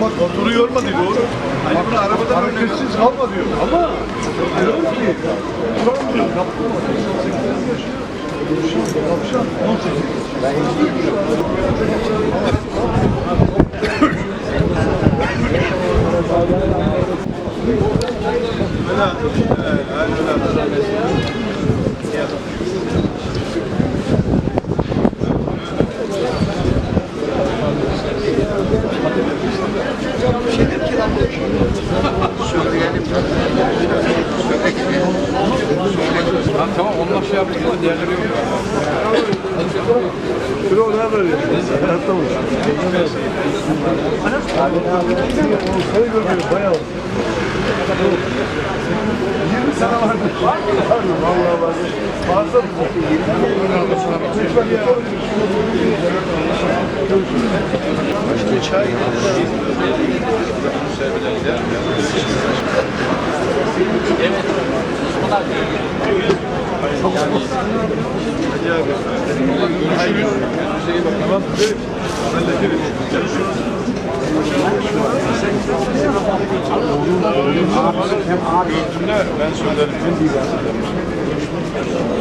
Bak motoru yorma diyor doğru. Hani bunu arabadan hareketsiz kalma diyor. Ama diyor ki şu an diyor yapma. Kapşan 18. Ha, tamam onlar şey yapıyor. Diğerleri yok. Kilo ne veriyor? Hayatta mı? Seni görmüyorum bayağı. 20 sene vardı. Vardı vallahi vardı. Fazla mı? Lütfen ya. İşte çay. Tamam. Hallederiz. Hem abi, hem abi. Ben söylerim. Ben söylerim.